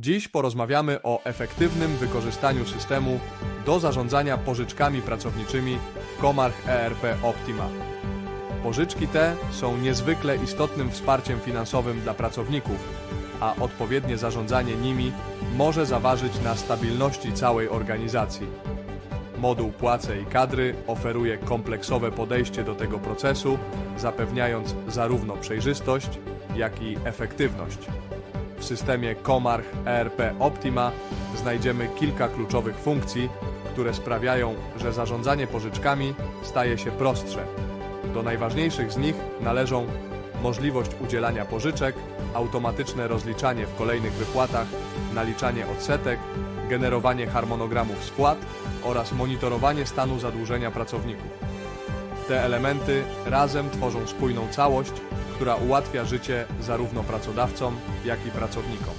Dziś porozmawiamy o efektywnym wykorzystaniu systemu do zarządzania pożyczkami pracowniczymi w Comarch ERP Optima. Pożyczki te są niezwykle istotnym wsparciem finansowym dla pracowników, a odpowiednie zarządzanie nimi może zaważyć na stabilności całej organizacji. Moduł Płace i Kadry oferuje kompleksowe podejście do tego procesu, zapewniając zarówno przejrzystość, jak i efektywność. W systemie Comarch ERP Optima znajdziemy kilka kluczowych funkcji, które sprawiają, że zarządzanie pożyczkami staje się prostsze. Do najważniejszych z nich należą możliwość udzielania pożyczek, automatyczne rozliczanie w kolejnych wypłatach, naliczanie odsetek, generowanie harmonogramów spłat oraz monitorowanie stanu zadłużenia pracowników. Te elementy razem tworzą spójną całość, która ułatwia życie zarówno pracodawcom, jak i pracownikom.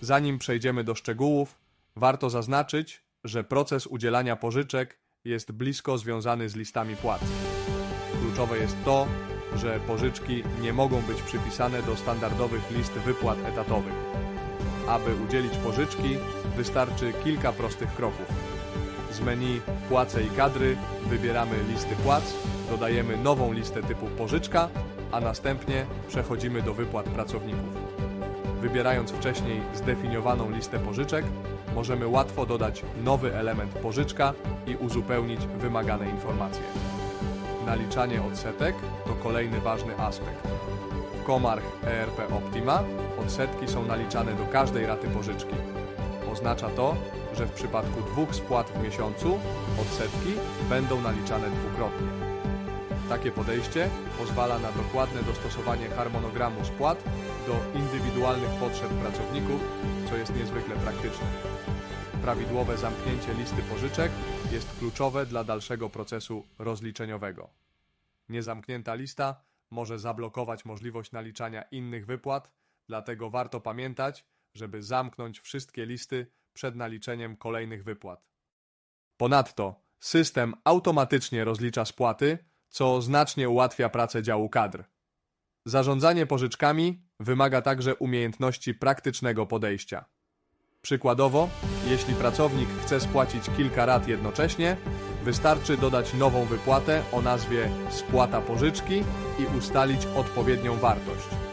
Zanim przejdziemy do szczegółów, warto zaznaczyć, że proces udzielania pożyczek jest blisko związany z listami płac. Kluczowe jest to, że pożyczki nie mogą być przypisane do standardowych list wypłat etatowych. Aby udzielić pożyczki, wystarczy kilka prostych kroków. Z menu Płace i kadry wybieramy listy płac, dodajemy nową listę typu pożyczka, a następnie przechodzimy do wypłat pracowników. Wybierając wcześniej zdefiniowaną listę pożyczek, możemy łatwo dodać nowy element pożyczka i uzupełnić wymagane informacje. Naliczanie odsetek to kolejny ważny aspekt. W Comarch ERP Optima odsetki są naliczane do każdej raty pożyczki. Oznacza to, że w przypadku dwóch spłat w miesiącu odsetki będą naliczane dwukrotnie. Takie podejście pozwala na dokładne dostosowanie harmonogramu spłat do indywidualnych potrzeb pracowników, co jest niezwykle praktyczne. Prawidłowe zamknięcie listy pożyczek jest kluczowe dla dalszego procesu rozliczeniowego. Niezamknięta lista może zablokować możliwość naliczania innych wypłat, dlatego warto pamiętać, żeby zamknąć wszystkie listy przed naliczeniem kolejnych wypłat. Ponadto system automatycznie rozlicza spłaty, co znacznie ułatwia pracę działu kadr. Zarządzanie pożyczkami wymaga także umiejętności praktycznego podejścia. Przykładowo, jeśli pracownik chce spłacić kilka rat jednocześnie, wystarczy dodać nową wypłatę o nazwie spłata pożyczki i ustalić odpowiednią wartość.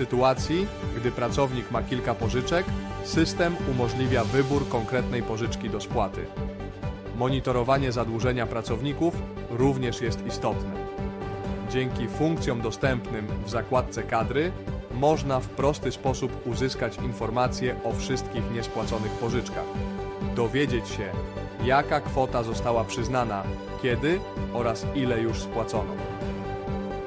Sytuacji, gdy pracownik ma kilka pożyczek, system umożliwia wybór konkretnej pożyczki do spłaty. Monitorowanie zadłużenia pracowników również jest istotne. Dzięki funkcjom dostępnym w zakładce kadry można w prosty sposób uzyskać informacje o wszystkich niespłaconych pożyczkach. Dowiedzieć się, jaka kwota została przyznana, kiedy oraz ile już spłacono.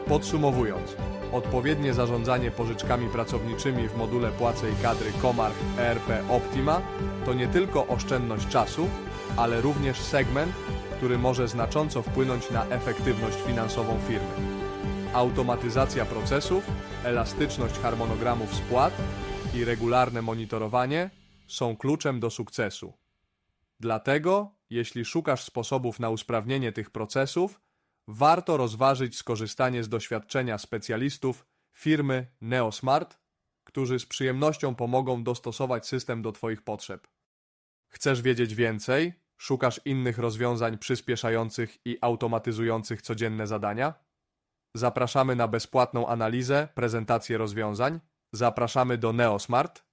Podsumowując, odpowiednie zarządzanie pożyczkami pracowniczymi w module Płace i Kadry Comarch ERP Optima to nie tylko oszczędność czasu, ale również segment, który może znacząco wpłynąć na efektywność finansową firmy. Automatyzacja procesów, elastyczność harmonogramów spłat i regularne monitorowanie są kluczem do sukcesu. Dlatego, jeśli szukasz sposobów na usprawnienie tych procesów, warto rozważyć skorzystanie z doświadczenia specjalistów firmy Neosmart, którzy z przyjemnością pomogą dostosować system do Twoich potrzeb. Chcesz wiedzieć więcej? Szukasz innych rozwiązań przyspieszających i automatyzujących codzienne zadania? Zapraszamy na bezpłatną analizę, prezentację rozwiązań. Zapraszamy do Neosmart